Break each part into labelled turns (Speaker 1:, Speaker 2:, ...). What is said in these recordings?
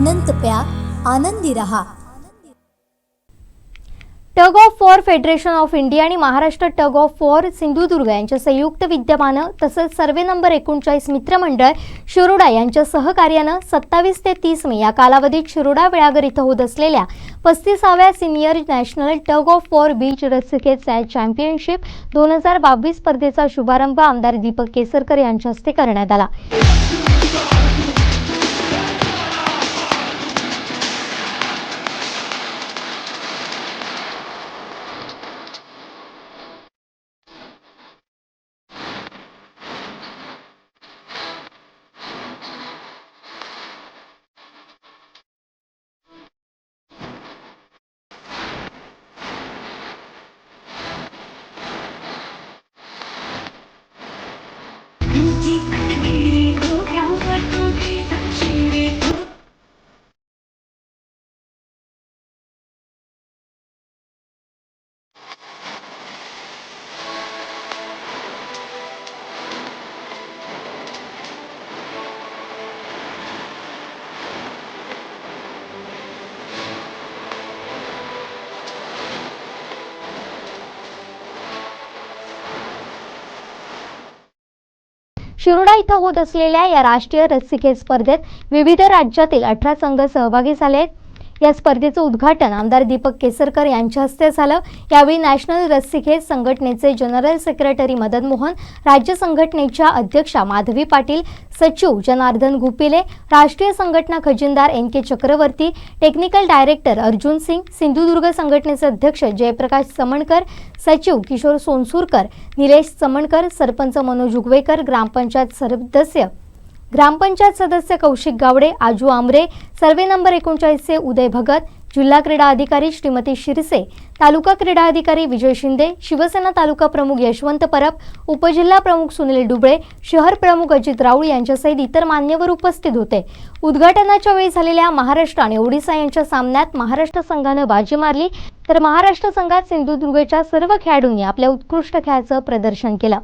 Speaker 1: अनंत प्या आनंदी रहा
Speaker 2: tug of war federation of India आणि Maharashtra tug of war Sindhudurg यांच्या संयुक्त विद्यमानं तसंच सर्वे नंबर एकोणचाळीस मित्रमंडळ शिरोडा यांच्या सहकार्यानं सत्तावीस ते तीस मे या कालावधीत शिरोडा वेळागर इथं होत असलेल्या पस्तीसाव्या senior national tug of war beach रस्सिकेट championship दोन हजार बावीस स्पर्धेचा शुभारंभ आमदार दीपक केसरकर यांच्या हस्ते करण्यात आला. शिरोडा इथं होत असलेल्या या राष्ट्रीय रस्सिखेच स्पर्धेत विविध राज्यातील अठरा संघ सहभागी झाले आहेत. या स्पर्धेचं उद्घाटन आमदार दीपक केसरकर यांच्या हस्ते झालं. यावेळी नॅशनल रस्सिखेच संघटनेचे जनरल सेक्रेटरी मदन मोहन राज्य संघटनेच्या अध्यक्षा माधवी पाटील सचिव जनार्दन गुपिले राष्ट्रीय संघटना खजिनदार N K Chakravarti technical director Arjun Singh Sindhudurg संघटनेचे अध्यक्ष जयप्रकाश चमणकर सचिव किशोर सोनसूरकर निलेश चमणकर सरपंच मनोज उगवेकर ग्रामपंचायत सदस्य ग्रामपंचायत सदस्य कौशिक गावडे आजू आमरे सर्वे नंबर एकोणचाळीसचे उदय भगत जिल्हा क्रीडा अधिकारी श्रीमती शिरसे तालुका क्रीडा अधिकारी विजय शिंदे शिवसेना तालुका प्रमुख यशवंत परब उपजिल्हा प्रमुख सुनील डुबळे शहर प्रमुख अजित राऊळ यांच्यासहित इतर मान्यवर उपस्थित होते. उद्घाटनाच्या वेळी झालेल्या महाराष्ट्र आणि ओडिसा यांच्या सामन्यात महाराष्ट्र संघानं बाजी मारली तर महाराष्ट्र संघात सिंधुदुर्गच्या सर्व खेळाडूंनी आपल्या उत्कृष्ट खेळाचं प्रदर्शन केलं.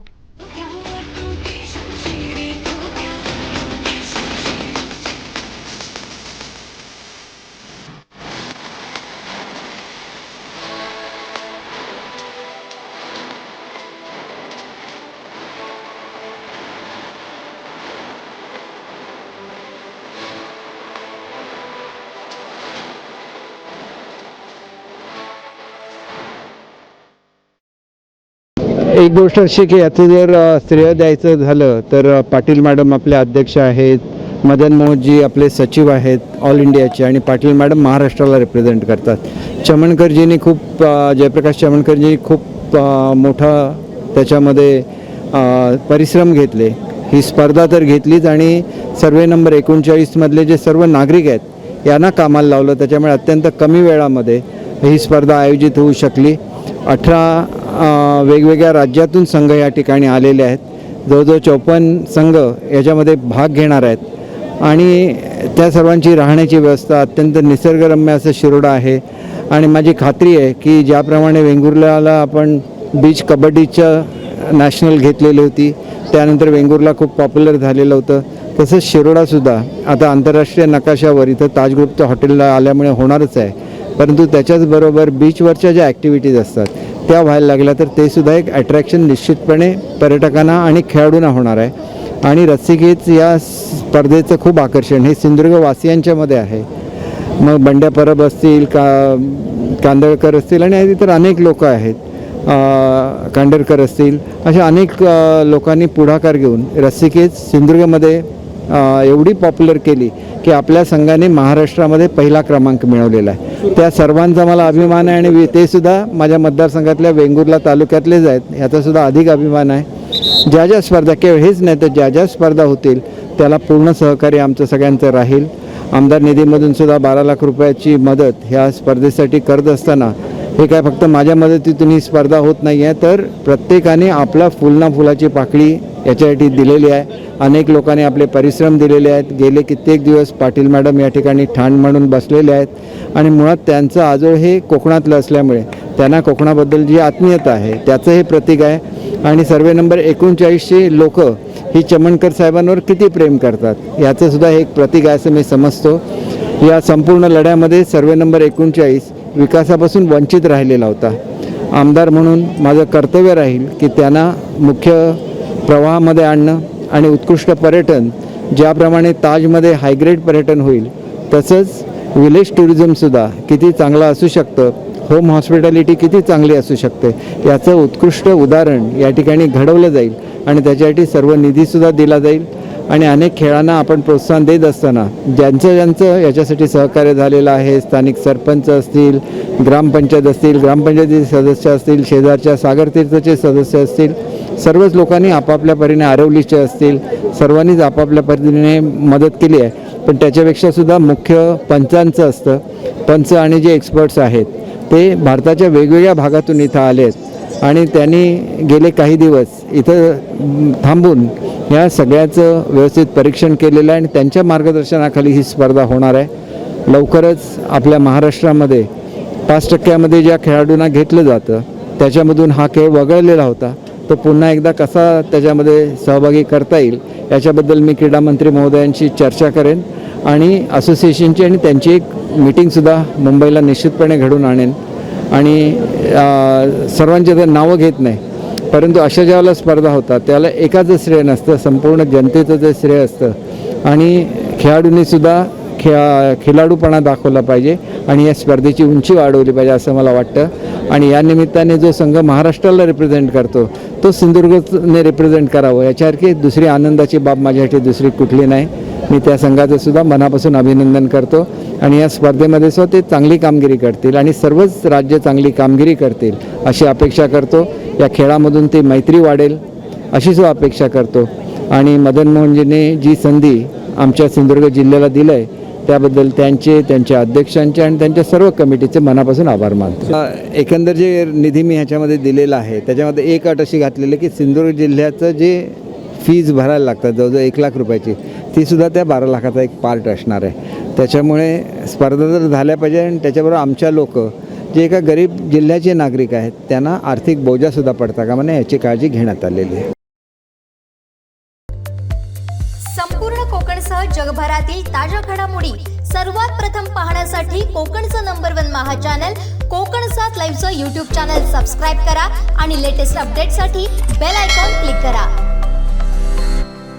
Speaker 3: एक गोष्ट अशी की याचं जर श्रेय द्यायचं झालं तर पाटील मॅडम आपले अध्यक्ष आहेत मदन मोहनजी आपले सचिव आहेत ऑल इंडियाचे आणि पाटील मॅडम महाराष्ट्राला रिप्रेझेंट करतात. चमणकरजींनी खूप जयप्रकाश चमणकरजी खूप मोठा त्याच्यामध्ये परिश्रम घेतले. ही स्पर्धा तर घेतलीच आणि सर्वे नंबर एकोणचाळीसमधले जे सर्व नागरिक आहेत यांना कामाला लावलं. त्याच्यामुळे अत्यंत कमी वेळामध्ये ही स्पर्धा आयोजित होऊ शकली. अठरा वेगवेगळ्या राज्यातून संघ या ठिकाणी आलेले आहेत. जवळजवळ चौपन्न संघ याच्यामध्ये भाग घेणार आहेत. आणि त्या सर्वांची राहण्याची व्यवस्था अत्यंत निसर्गरम्य असं शिरोडा आहे. आणि माझी खात्री आहे की ज्याप्रमाणे वेंगुर्ल्याला आपण बीच कबड्डीचं नॅशनल घेतलेली होती त्यानंतर वेंगुर्ला खूप पॉप्युलर झालेलं होतं. तसंच शिरोडासुद्धा आता आंतरराष्ट्रीय नकाशावर इथं ताजगुप्त हॉटेलला आल्यामुळे होणारच आहे. परंतु त्याच्याचबरोबर बीचवरच्या ज्या ॲक्टिव्हिटीज असतात त्या व्हायला लागल्या तर ते सुद्धा एक अट्रॅक्शन निश्चितपणे पर्यटकांना आणि खेळाडूंना होणार आहे. आणि रस्सीगीत या स्पर्धेचं खूप आकर्षण हे सिंधुदुर्गवासियांच्यामध्ये आहे. मग बंड्या परब असतील का कांदळकर असतील आणि इतर अनेक लोक आहेत. अ, कांडरकर असतील अशा अनेक लोकांनी पुढाकार घेऊन रस्सिकेच सिंधुदुर्गमध्ये एवढी पॉप्युलर केली की आपल्या संघाने महाराष्ट्रामध्ये पहिला क्रमांक मिळवलेला आहे. त्या सर्वांचा मला अभिमान आहे आणि वि- ते सुद्धा माझ्या मतदारसंघातल्या वेंगुर्ला तालुक्यातलेच आहेत. ह्याचा सुद्धा अधिक अभिमान आहे. ज्या ज्या स्पर्धा केवळ हेच नाही तर ज्या ज्या स्पर्धा होतील त्याला पूर्ण सहकार्य आमचं सगळ्यांचं राहील. आमदार निधीमधून सुद्धा बारा लाख रुपयाची मदत ह्या स्पर्धेसाठी करत असताना हे काय फक्त माझ्या मदतीतून ही स्पर्धा होत नाही आहे तर प्रत्येकाने आपला फुलना फुलाची पाकळी याच्यासाठी दिलेली आहे. अनेक लोकांनी आपले परिश्रम दिलेले आहेत. गेले कित्येक दिवस पाटील मॅडम या ठिकाणी ठाण म्हणून बसलेले आहेत. आणि मुळात त्यांचं आजोळ हे कोकणातलं असल्यामुळे त्यांना कोकणाबद्दल जी आत्मीयता आहे त्याचं हे प्रतीक आहे. आणि सर्वे नंबर एकोणचाळीसशे लोक ही चमणकर साहेबांवर किती प्रेम करतात याचंसुद्धा हे एक प्रतीक आहे असं मी समजतो. या संपूर्ण लढ्यामध्ये सर्वे नंबर एकोणचाळीस विकासापासून वंचित राहिलेला होता. आमदार म्हणून माझं कर्तव्य राहील की त्यांना मुख्य प्रवाहामध्ये आणणं आणि उत्कृष्ट पर्यटन ज्याप्रमाणे ताजमध्ये हायग्रेड पर्यटन होईल तसंच विलेज टुरिझमसुद्धा किती चांगलं असू शकतं होम हॉस्पिटॅलिटी किती चांगली असू शकते याचं उत्कृष्ट उदाहरण या ठिकाणी घडवलं जाईल आणि त्याच्यासाठी सर्व निधीसुद्धा दिला जाईल. आणि अनेक खेळांना आपण प्रोत्साहन देत असताना ज्यांचं ज्यांचं याच्यासाठी सहकार्य झालेलं आहे स्थानिक सरपंच असतील ग्रामपंचायत असतील ग्रामपंचायतीचे सदस्य असतील शेजारच्या सागरतीर्थचे सदस्य असतील सर्वच लोकांनी आपापल्या परीने आरवलीचे असतील सर्वांनीच आपापल्या परीने मदत केली आहे. पण त्याच्यापेक्षा सुद्धा मुख्य पंचांचं असतं. पंच आणि जे एक्सपर्ट्स आहेत ते भारताच्या वेगवेगळ्या भागातून इथं आले आहेत आणि त्यांनी गेले काही दिवस इथं थांबून या सगळ्याचं व्यवस्थित परीक्षण केलेलं आहे आणि त्यांच्या मार्गदर्शनाखाली ही स्पर्धा होणार आहे. लवकरच आपल्या महाराष्ट्रामध्ये पाच टक्क्यामध्ये ज्या खेळाडूंना घेतलं जातं त्याच्यामधून हा खेळ वगळलेला होता. तो पुन्हा एकदा कसा त्याच्यामध्ये सहभागी करता येईल याच्याबद्दल मी क्रीडा मंत्री महोदयांशी चर्चा करेन आणि असोसिएशनची आणि त्यांची एक मीटिंगसुद्धा मुंबईला निश्चितपणे घडून आणेन. आणि सर्वांचे तर नावं घेत नाही परंतु अशा ज्यावेळेला स्पर्धा होतात त्याला एकाचं श्रेय नसतं संपूर्ण जनतेचं जे श्रेय असतं. आणि खेळाडूंनी सुद्धा खेळा खिलाडूपणा दाखवला पाहिजे आणि या स्पर्धेची उंची वाढवली पाहिजे असं मला वाटतं. आणि या निमित्ताने जो संघ महाराष्ट्राला रिप्रेझेंट करतो तो सिंधुदुर्गने रिप्रेझेंट करावं. याच्यासारखी दुसरी आनंदाची बाब माझ्यासाठी दुसरी कुठली नाही. मी त्या संघाचं सुद्धा मनापासून अभिनंदन करतो आणि या स्पर्धेमध्ये सुद्धा ते चांगली कामगिरी करतील आणि सर्वच राज्य चांगली कामगिरी करतील अशी अपेक्षा करतो. या खेळामधून ती मैत्री वाढेल अशी सुद्धा अपेक्षा करतो. आणि मदन मोहनजीने जी संधी आमच्या सिंधुदुर्ग जिल्ह्याला दिलं आहे त्याबद्दल त्यांचे त्यांच्या अध्यक्षांचे आणि त्यांच्या सर्व कमिटीचे मनापासून आभार मानतो. एकंदर जे निधी मी ह्याच्यामध्ये दिलेला आहे त्याच्यामध्ये एक अट अशी घातलेली की सिंधुदुर्ग जिल्ह्याचं जे फीज भरायला लागतात जवळजवळ एक लाख रुपयाची ती सुद्धा त्या बारा लाखाचा एक पार्ट असणार आहे. त्याच्यामुळे स्पर्धा जर झाल्या पाहिजे आणि त्याच्याबरोबर आमच्या लोक जे एका गरीब जिल्ह्याचे नागरिक आहेत त्यांना आर्थिक बोजासुद्धा पडता का म्हणे याची काळजी घेण्यात आलेली आहे.
Speaker 1: संपूर्ण कोकणसह जगभरातील ताज्या घडामोडी सर्वात प्रथम पाहण्यासाठी कोकणचं number one Maha channel Kokan सात लाईव्हचं यूट्यूब चॅनल सबस्क्राईब करा आणि लेटेस्ट अपडेटसाठी बेल आयकॉन क्लिक करा.